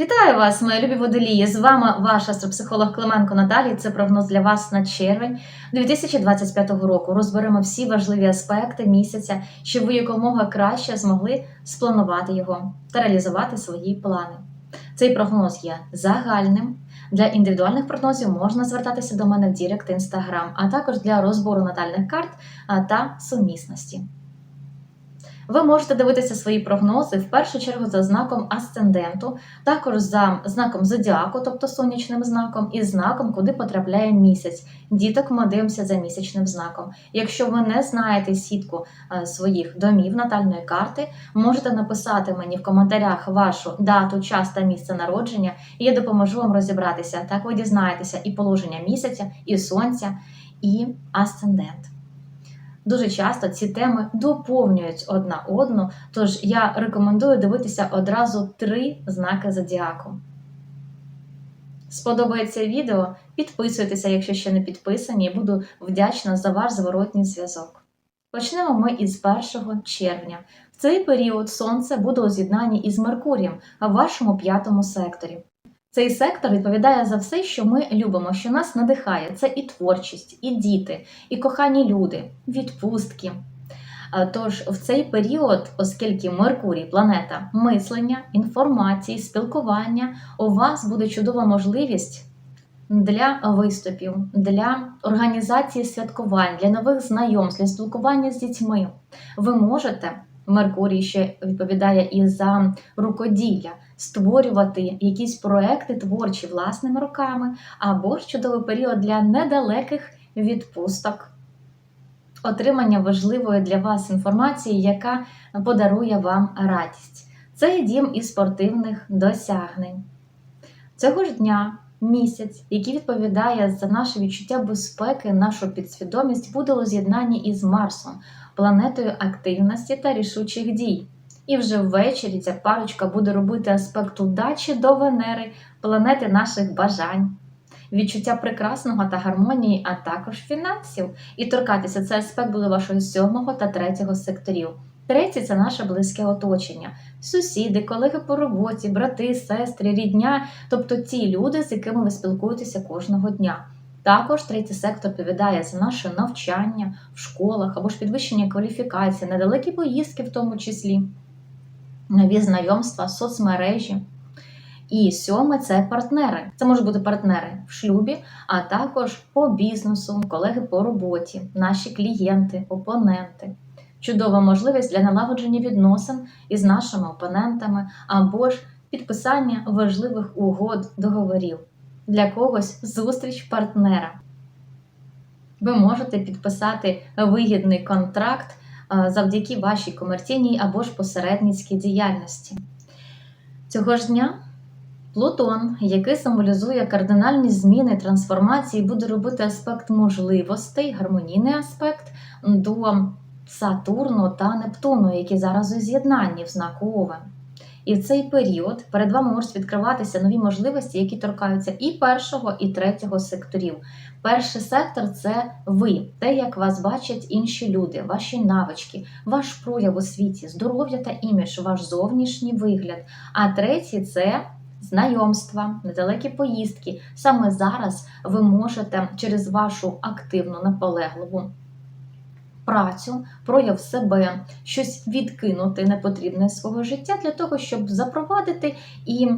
Вітаю вас, мої любі водолії! З вами ваш астропсихолог Клименко Наталій. Це прогноз для вас на червень 2025 року. Розберемо всі важливі аспекти місяця, щоб ви якомога краще змогли спланувати його та реалізувати свої плани. Цей прогноз є загальним. Для індивідуальних прогнозів можна звертатися до мене в Дірект Інстаграм, а також для розбору натальних карт та сумісності. Ви можете дивитися свої прогнози в першу чергу за знаком асценденту, також за знаком зодіаку, тобто сонячним знаком, і знаком, куди потрапляє місяць. Діток ми дивимося за місячним знаком. Якщо ви не знаєте сітку е, своїх домів натальної карти, можете написати мені в коментарях вашу дату, час та місце народження, і я допоможу вам розібратися. Так ви дізнаєтеся і положення місяця, і сонця, і асцендент. Дуже часто ці теми доповнюють одна одну, тож я рекомендую дивитися одразу три знаки зодіаку. Сподобається відео? Підписуйтеся, якщо ще не підписані, буду вдячна за ваш зворотній зв'язок. Почнемо ми із 1 червня. В цей період Сонце буде у з'єднанні із Меркурієм в вашому п'ятому секторі. Цей сектор відповідає за все, що ми любимо, що нас надихає. Це і творчість, і діти, і кохані люди, відпустки. Е, Тож в цей період, оскільки Меркурій планета мислення, інформації, спілкування, у вас буде чудова можливість для виступів, для організації святкувань, для нових знайомств, для спілкування з дітьми. Ви можете, Меркурій ще відповідає і за рукоділля, створювати якісь проекти творчі власними руками, або чудовий період для недалеких відпусток. Отримання важливої для вас інформації, яка подарує вам радість. Це дім із спортивних досягнень. Цього ж дня місяць, який відповідає за наше відчуття безпеки, нашу підсвідомість, буде у з'єднанні із Марсом, планетою активності та рішучих дій. І вже ввечері ця парочка буде робити аспект удачі до Венери, планети наших бажань, відчуття прекрасного та гармонії, а також фінансів. І торкатися цей аспект буде вашого сьомого та третього секторів. Третє це наше близьке оточення, сусіди, колеги по роботі, брати, сестри, рідня, тобто ті люди, з якими ви спілкуєтеся кожного дня. Також третій сектор відповідає за наше навчання в школах або ж підвищення кваліфікації, недалекі поїздки, в тому числі, нові знайомства, соцмережі. І сьоме це партнери. Це можуть бути партнери в шлюбі, а також по бізнесу, колеги по роботі, наші клієнти, опоненти. Чудова можливість для налагодження відносин із нашими опонентами або ж підписання важливих угод договорів. Для когось зустріч партнера. Ви можете підписати вигідний контракт е, завдяки вашій комерційній або ж посередницькій діяльності. Цього ж дня Плутон, який символізує кардинальні зміни трансформації, буде робити аспект можливостей, гармонійний аспект до Сатурну та Нептуну, які зараз у з'єднанні в знаку Овен. І в цей період перед вами можуть відкриватися нові можливості, які торкаються і першого, і третього секторів. Перший сектор це ви, те, як вас бачать інші люди, ваші навички, ваш прояв у світі, здоров'я та імідж, ваш зовнішній вигляд. А третій це знайомства, недалекі поїздки. Саме зараз ви можете через вашу активну наполегливу працю, прояв себе, щось відкинути непотрібне свого життя для того, щоб запровадити і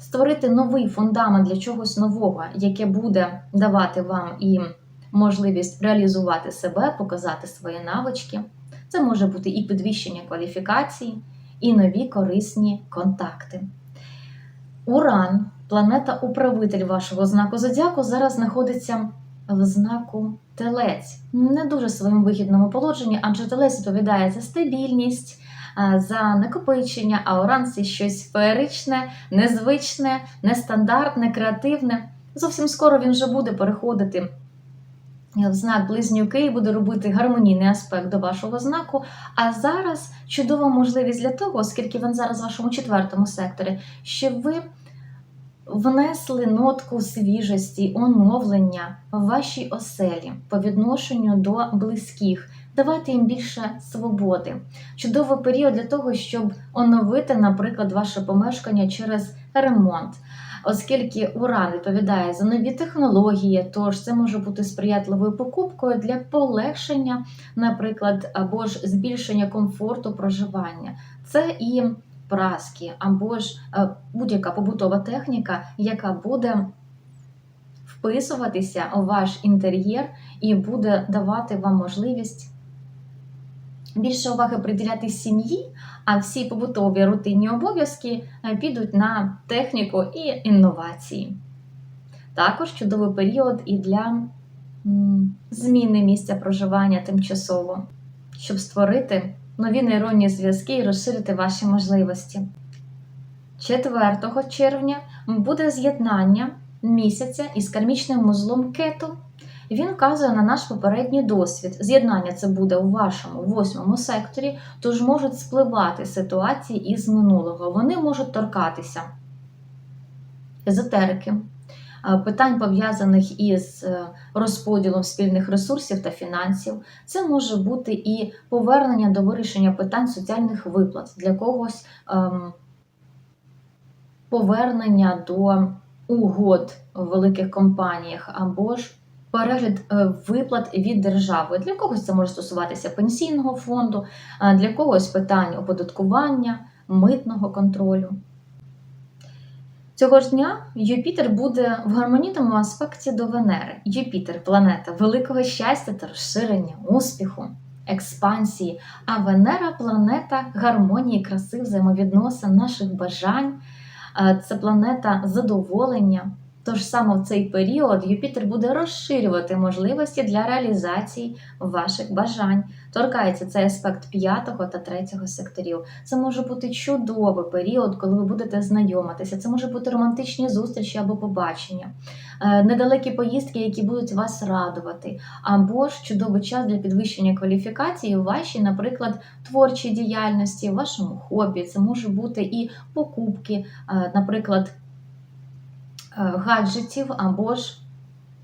створити новий фундамент для чогось нового, яке буде давати вам і можливість реалізувати себе, показати свої навички. Це може бути і підвищення кваліфікації, і нові корисні контакти. Уран, планета-управитель вашого знаку зодіаку, зараз знаходиться в знаку телець. Не дуже своєму вигідному положенні, адже телець відповідає за стабільність, е, за накопичення, а уран це щось феєричне, незвичне, нестандартне, креативне. Зовсім скоро він вже буде переходити в знак близнюки і буде робити гармонійний аспект до вашого знаку. А зараз чудова можливість для того, оскільки він зараз в вашому четвертому секторі, щоб ви внесли нотку свіжості, оновлення в вашій оселі по відношенню до близьких, давати їм більше свободи. Чудовий період для того, щоб оновити, наприклад, ваше помешкання через ремонт. Оскільки уран відповідає за нові технології, тож це може бути сприятливою покупкою для полегшення, наприклад, або ж збільшення комфорту проживання. Це і праски, або ж е, будь-яка побутова техніка, яка буде вписуватися у ваш інтер'єр і буде давати вам можливість більше уваги приділяти сім'ї, а всі побутові рутинні обов'язки е, підуть на техніку і інновації. Також чудовий період і для зміни місця проживання тимчасово, щоб створити нові нейронні зв'язки і розширити ваші можливості. 4 червня буде з'єднання місяця із кармічним вузлом кету. Він вказує на наш попередній досвід. З'єднання це буде у вашому восьмому секторі, тож можуть спливати ситуації із минулого. Вони можуть торкатися езотерики, питань пов'язаних із е, розподілом спільних ресурсів та фінансів. Це може бути і повернення до вирішення питань соціальних виплат для когось. ем, Повернення до угод в великих компаніях або ж перегляд е, виплат від держави. Для когось це може стосуватися пенсійного фонду, для когось питань оподаткування, митного контролю. Цього ж дня Юпітер буде в гармонійному аспекті до Венери. Юпітер планета великого щастя та розширення, успіху, експансії, а Венера планета гармонії, краси, взаємовідносин, наших бажань. Е, Це планета задоволення. Тож саме в цей період Юпітер буде розширювати можливості для реалізації ваших бажань. Торкається цей аспект п'ятого та третього секторів. Це може бути чудовий період, коли ви будете знайомитися. Це може бути романтичні зустрічі або побачення, е, недалекі поїздки, які будуть вас радувати, або ж чудовий час для підвищення кваліфікації у вашій, наприклад, творчій діяльності, вашому хобі. Це може бути і покупки, е, наприклад. Е, гаджетів або ж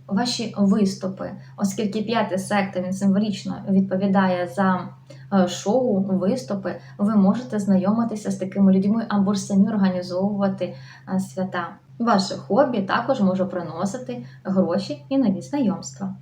ваші виступи, оскільки п'ятий сектор він символічно відповідає за е, шоу, виступи, ви можете знайомитися з такими людьми або ж самі організовувати е, свята. Ваше хобі також може приносити гроші і нові знайомства.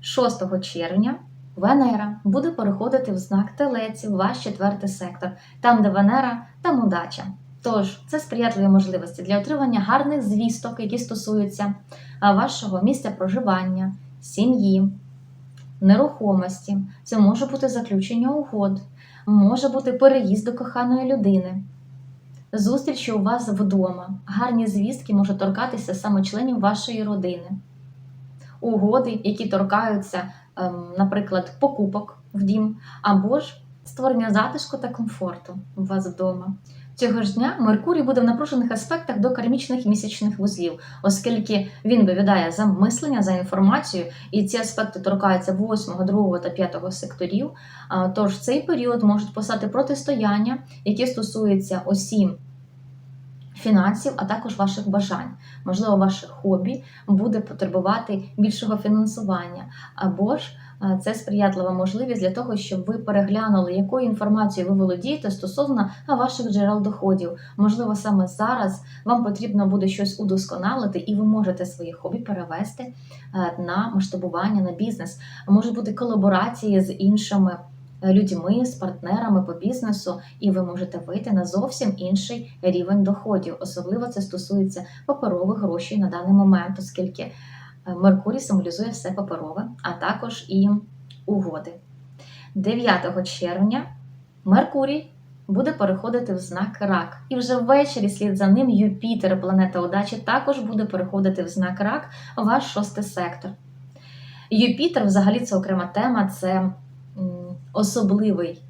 6 червня Венера буде переходити в знак Телеці, ваш четвертий сектор, там, де Венера, там удача. Тож, це сприятливі можливості для отримання гарних звісток, які стосуються вашого місця проживання, сім'ї, нерухомості. Це може бути заключення угод, може бути переїзд до коханої людини, зустрічі у вас вдома. Гарні звістки можуть торкатися саме членів вашої родини, угоди, які торкаються, ем, наприклад, покупок в дім, або ж створення затишку та комфорту у вас вдома. Цього ж дня Меркурій буде в напружених аспектах до кармічних місячних вузлів, оскільки він відповідає за мислення, за інформацію, і ці аспекти торкаються 8, 2 та 5 секторів. Тож цей період можуть постати протистояння, які стосуються осі фінансів, а також ваших бажань. Можливо, ваше хобі буде потребувати більшого фінансування, або ж це сприятлива можливість для того, щоб ви переглянули, якою інформацією ви володієте стосовно ваших джерел доходів. Можливо, саме зараз вам потрібно буде щось удосконалити, і ви можете свої хобі перевести е, на масштабування на бізнес. Можуть бути колаборації з іншими. Е, Людьми, з партнерами по бізнесу, і ви можете вийти на зовсім інший рівень доходів. Особливо це стосується паперових грошей на даний момент, оскільки е, Меркурій символізує все паперове, а також і угоди. 9 червня Меркурій буде переходити в знак рак. І вже ввечері слід за ним Юпітер, планета удачі, також буде переходити в знак рак, ваш шостий сектор. Юпітер, взагалі, це окрема тема. це особливий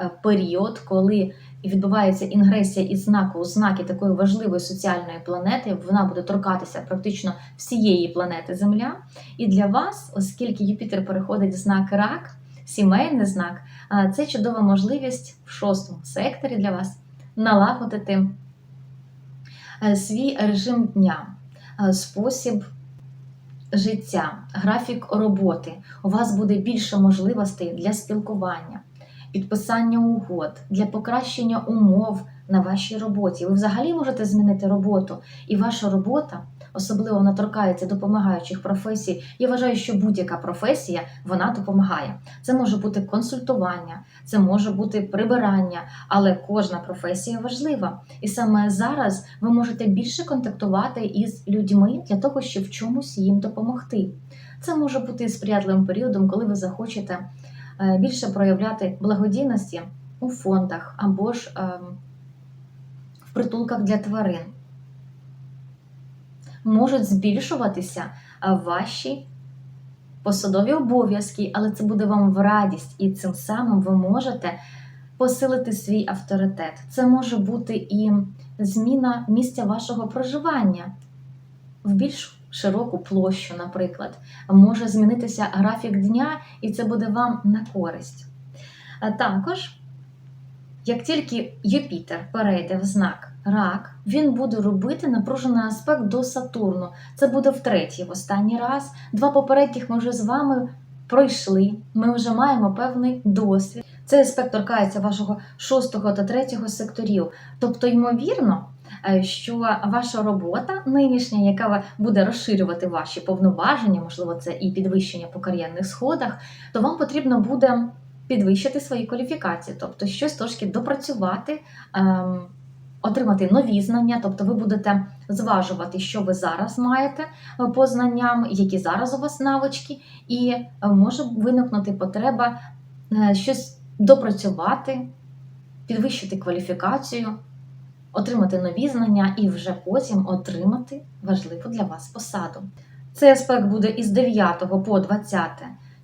е, період, коли відбувається інгресія із знаку у знаки такої важливої соціальної планети, вона буде торкатися практично всієї планети Земля. І для вас, оскільки Юпітер переходить в знак рак, сімейний знак, е, це чудова можливість в шостому секторі для вас налагодити е, свій режим дня, спосіб життя, графік роботи. У вас буде більше можливостей для спілкування, підписання угод, для покращення умов на вашій роботі. Ви взагалі можете змінити роботу, і ваша робота. Особливо вона торкається допомагаючих професій. Я вважаю, що будь-яка професія вона допомагає. Це може бути консультування, це може бути прибирання, але кожна професія важлива. І саме зараз ви можете більше контактувати із людьми для того, щоб в чомусь їм допомогти. Це може бути сприятливим періодом, коли ви захочете більше проявляти благодійності у фондах або ж ем, в притулках для тварин. Можуть збільшуватися е, ваші посадові обов'язки, але це буде вам в радість, і цим самим ви можете посилити свій авторитет. Це може бути і зміна місця вашого проживання в більш широку площу, наприклад. Може змінитися графік дня, і це буде вам на користь. А також, як тільки Юпітер перейде в знак рак, він буде робити напружений аспект до Сатурну. Це буде втретє, в останній раз. Два попередніх ми вже з вами пройшли. Ми вже маємо певний досвід. Цей аспект торкається вашого шостого та третього секторів. Тобто, ймовірно, е, що ваша робота нинішня, яка буде розширювати ваші повноваження, можливо, це і підвищення по кар'єрних сходах, то вам потрібно буде підвищити свої кваліфікації, тобто щось трошки допрацювати. ем, Отримати нові знання, тобто ви будете зважувати, що ви зараз маєте е, по знанням, які зараз у вас навички, і е, може виникнути потреба щось допрацювати, підвищити кваліфікацію, отримати нові знання і вже потім отримати важливу для вас посаду. Цей аспект буде із 9 по 20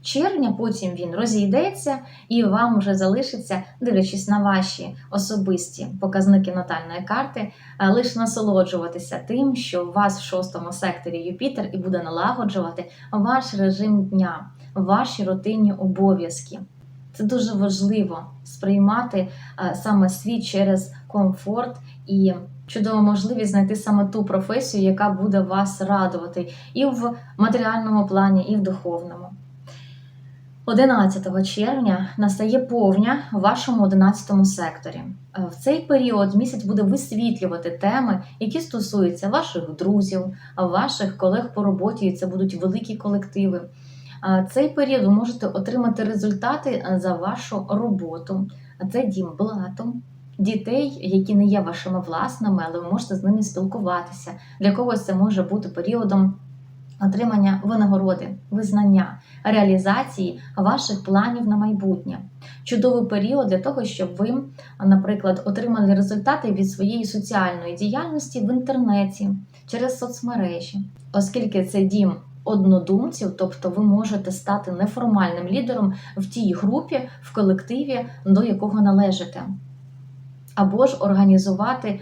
червня, потім він розійдеться, і вам вже залишиться, дивлячись на ваші особисті показники натальної карти, е, лише насолоджуватися тим, що у вас в шостому секторі Юпітер і буде налагоджувати ваш режим дня, ваші рутинні обов'язки. Це дуже важливо сприймати е, саме світ через комфорт і чудова можливість знайти саме ту професію, яка буде вас радувати і в матеріальному плані, і в духовному. 11 червня настає повня в вашому 11 секторі. Е, В цей період місяць буде висвітлювати теми, які стосуються ваших друзів, ваших колег по роботі. і Це будуть великі колективи. Цей період ви можете отримати результати е, за вашу роботу. Це дім блату, дітей, які не є вашими власними, але ви можете з ними спілкуватися. Для когось це може бути періодом отримання винагороди, визнання, реалізації ваших планів на майбутнє. Чудовий період для того, щоб ви, наприклад, отримали результати від своєї соціальної діяльності в інтернеті через соцмережі, оскільки це дім. Однодумців, тобто ви можете стати неформальним лідером в тій групі, в колективі, до якого належите, або ж організувати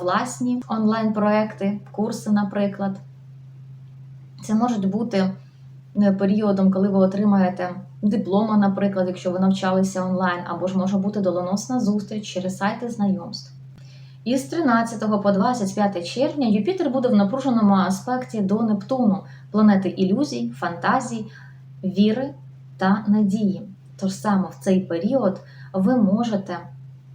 власні онлайн-проекти, курси, наприклад. Це можуть бути е, періодом, коли ви отримаєте диплома, наприклад, якщо ви навчалися онлайн, або ж може бути доленосна зустріч через сайти знайомств. Із 13 по 25 червня Юпітер буде в напруженому аспекті до Нептуну, планети ілюзій, фантазій, віри та надії. Тож саме в цей період ви можете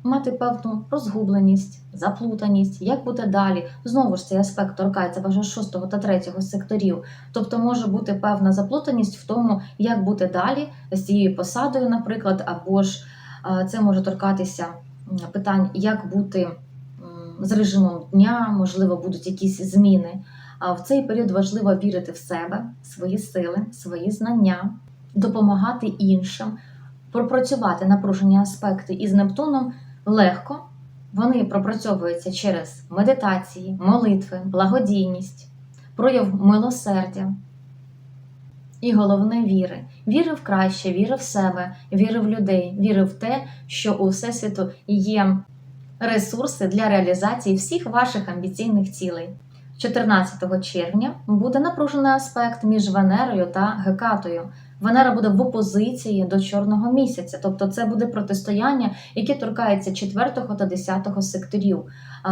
мати певну розгубленість, заплутаність, як буде далі. Знову ж цей аспект торкається вашого 6 та 3 секторів. Тобто може бути певна заплутаність в тому, як бути далі з цією посадою, наприклад, або ж це може торкатися питань, як бути з режимом дня, можливо, будуть якісь зміни. А в цей період важливо вірити в себе, свої сили, свої знання, допомагати іншим, пропрацювати напружені аспекти із Нептуном легко. Вони пропрацьовуються через медитації, молитви, благодійність, прояв милосердя. І головне віри. Віри в краще, віри в себе, віри в людей, віри в те, що у Всесвіту є ресурси для реалізації всіх ваших амбіційних цілей. 14 червня буде напружений аспект між Венерою та Гекатою. Венера буде в опозиції до чорного місяця, тобто це буде протистояння, яке торкається 4 та 10 секторів.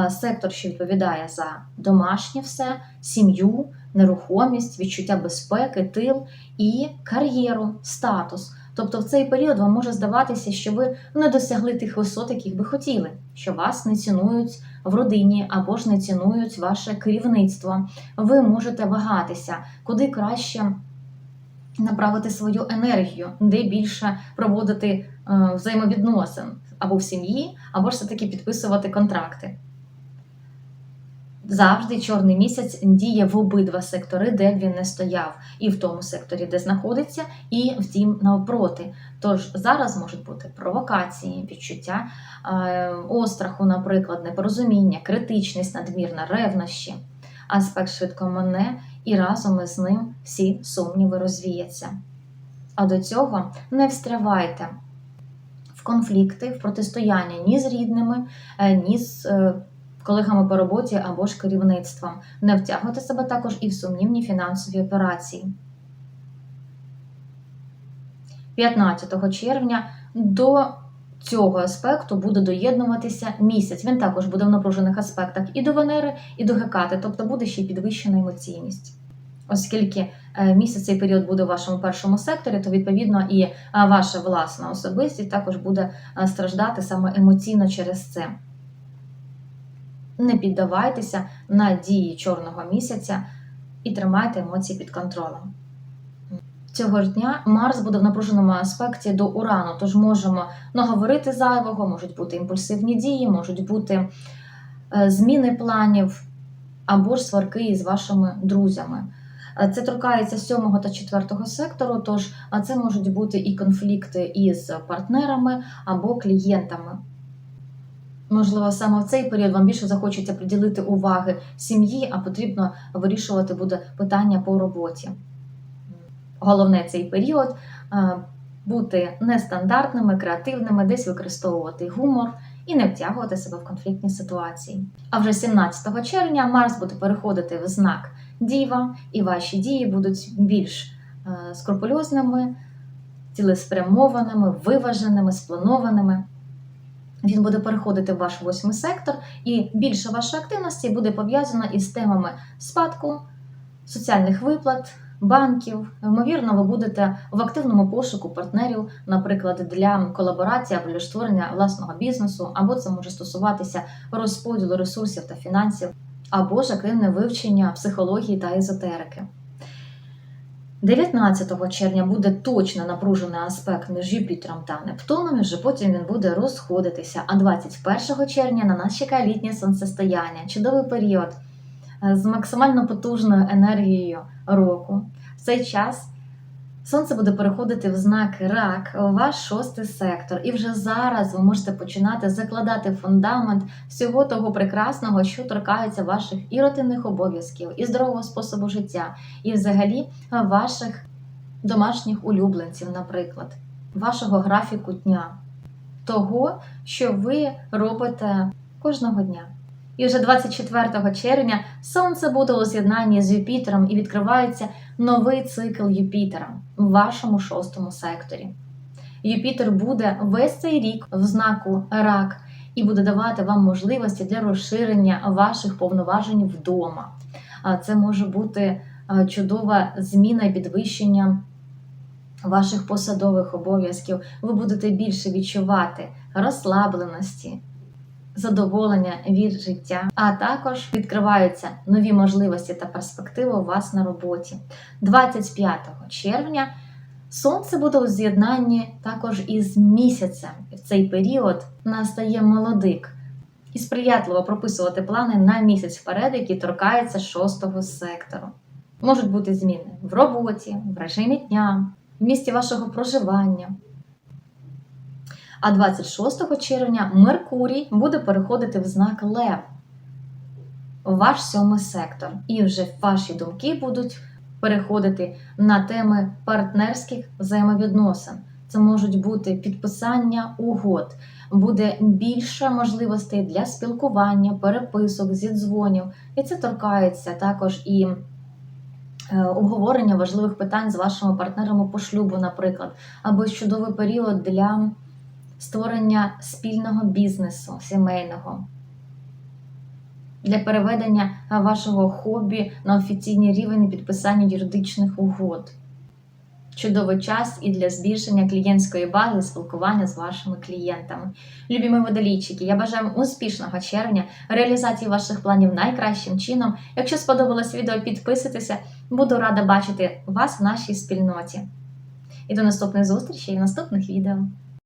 Сектор, що відповідає за домашнє все, сім'ю, нерухомість, відчуття безпеки, тил і кар'єру, статус. Тобто в цей період вам може здаватися, що ви не досягли тих висот, яких би хотіли, що вас не цінують в родині або ж не цінують ваше керівництво. Ви можете вагатися, куди краще направити свою енергію, де більше проводити е, взаємовідносин або в сім'ї, або ж все-таки підписувати контракти. Завжди чорний місяць діє в обидва сектори, де він не стояв, і в тому секторі, де знаходиться, і в тім навпроти. Тож зараз можуть бути провокації, відчуття е, остраху, наприклад, непорозуміння, критичність, надмірна ревнощі. Аспект швидко мене, і разом із ним всі сумніви розвіяться. А до цього не встрявайте в конфлікти, в протистояння ні з рідними, е, ні з е, колегами по роботі або ж керівництвом. Не втягуйте себе також і в сумнівні фінансові операції. 15 червня до цього аспекту буде доєднуватися місяць. Він також буде в напружених аспектах і до Венери, і до Гекати, тобто буде ще й підвищена емоційність. Оскільки е, місяць цей період буде в вашому першому секторі, то відповідно і е, ваша власна особистість також буде е, страждати саме емоційно через це. Не піддавайтеся на дії чорного місяця і тримайте емоції під контролем. Цього ж дня Марс буде в напруженому аспекті до Урану, тож можемо наговорити зайвого, можуть бути імпульсивні дії, можуть бути е, зміни планів або ж сварки із вашими друзями. Е, Це торкається 7 та 4 сектору, тож а це можуть бути і конфлікти із партнерами або клієнтами. Можливо, саме в цей період вам більше захочеться приділити уваги сім'ї, а потрібно вирішувати буде питання по роботі. Головне цей період е, бути нестандартними, креативними, десь використовувати гумор і не втягувати себе в конфліктні ситуації. А вже 17 червня Марс буде переходити в знак Діва, і ваші дії будуть більш е, скрупульозними, цілеспрямованими, виваженими, спланованими. Він буде переходити в ваш восьмий сектор, і більше вашої активності буде пов'язана із темами спадку, соціальних виплат, банків. Ймовірно, ви будете в активному пошуку партнерів, наприклад, для колаборації або для створення власного бізнесу, або це може стосуватися розподілу ресурсів та фінансів, або ж активне вивчення психології та езотерики. 19 червня буде точно напружений аспект між Юпітером та Нептуном, вже потім він буде розходитися. А 21 червня на нас чекає літнє сонцестояння, чудовий період е, з максимально потужною енергією року. В цей час сонце буде переходити в знак рак, ваш шостий сектор, і вже зараз ви можете починати закладати фундамент всього того прекрасного, що торкається ваших і рутинних обов'язків, і здорового способу життя, і взагалі ваших домашніх улюбленців, наприклад, вашого графіку дня, того, що ви робите кожного дня. І вже 24 червня сонце буде у з'єднанні з Юпітером і відкривається новий цикл Юпітера в вашому шостому секторі. Юпітер буде весь цей рік в знаку рак і буде давати вам можливості для розширення ваших повноважень вдома. Це може бути чудова зміна і підвищення ваших посадових обов'язків. Ви будете більше відчувати розслабленості, задоволення від життя, а також відкриваються нові можливості та перспективи у вас на роботі. 25 червня сонце буде у з'єднанні також із місяцем. В цей період настає молодик. І сприятливо прописувати плани на місяць вперед, які торкаються шостого сектору. Можуть бути зміни в роботі, в режимі дня, в місці вашого проживання. А 26 червня Меркурій буде переходити в знак Лев, ваш сьомий сектор. І вже ваші думки будуть переходити на теми партнерських взаємовідносин. Це можуть бути підписання угод, буде більше можливостей для спілкування, переписок, зідзвонів. І це торкається також і е, обговорення важливих питань з вашими партнерами по шлюбу, наприклад, або чудовий період для створення спільного бізнесу сімейного. Для переведення вашого хобі на офіційний рівень і підписання юридичних угод. Чудовий час і для збільшення клієнтської бази спілкування з вашими клієнтами. Любі мої водолійчики, я бажаю вам успішного червня, реалізації ваших планів найкращим чином. Якщо сподобалось відео, підписуйтеся. Буду рада бачити вас в нашій спільноті. І до наступних зустрічей і наступних відео.